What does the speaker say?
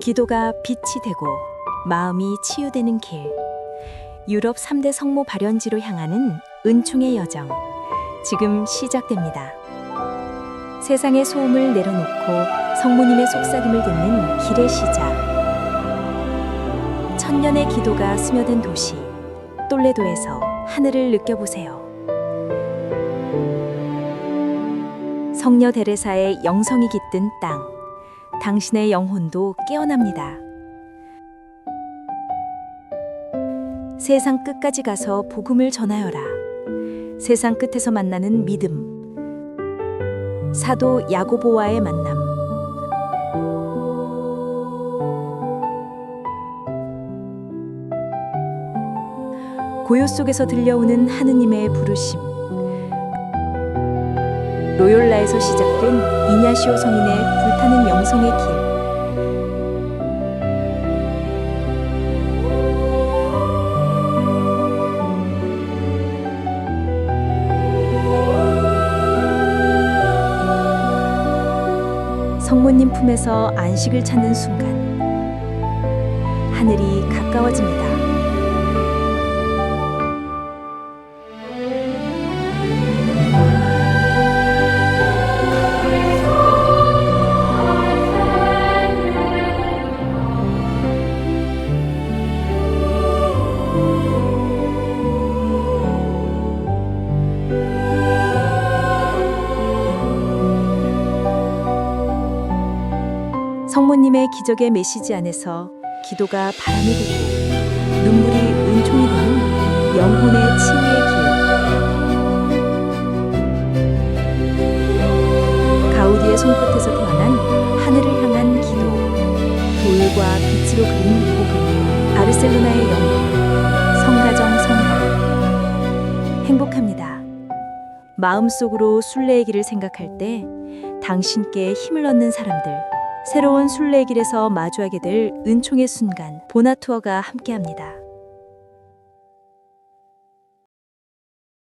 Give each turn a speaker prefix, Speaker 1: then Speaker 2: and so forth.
Speaker 1: 기도가 빛이 되고 마음이 치유되는 길. 유럽 3대 성모 발현지로 향하는 은총의 여정. 지금 시작됩니다. 세상의 소음을 내려놓고 성모님의 속삭임을 듣는 길의 시작. 천년의 기도가 스며든 도시 똘레도에서 하늘을 느껴보세요. 성녀 데레사의 영성이 깃든 땅. 당신의 영혼도 깨어납니다. 세상 끝까지 가서 복음을 전하여라. 세상 끝에서 만나는 믿음. 사도 야고보와의 만남. 고요 속에서 들려오는 하느님의 부르심. 로욜라에서 시작된 이냐시오 성인의 불타는 영성의 길. 성모님 품에서 안식을 찾는 순간 하늘이 가까워집니다. 성모님의 기적의 메시지 안에서 기도가 바람이 되고 눈물이 은총이 되는 영혼의 치유의 길. 가우디의 손끝에서 태어난 하늘을 향한 기도. 돌과 빛으로 그린 복음. 바르셀로나의 영혼. 마음속으로 순례의 길을 생각할 때 당신께 힘을 얻는 사람들. 새로운 순례의 길에서 마주하게 될 은총의 순간 보나투어가 함께합니다.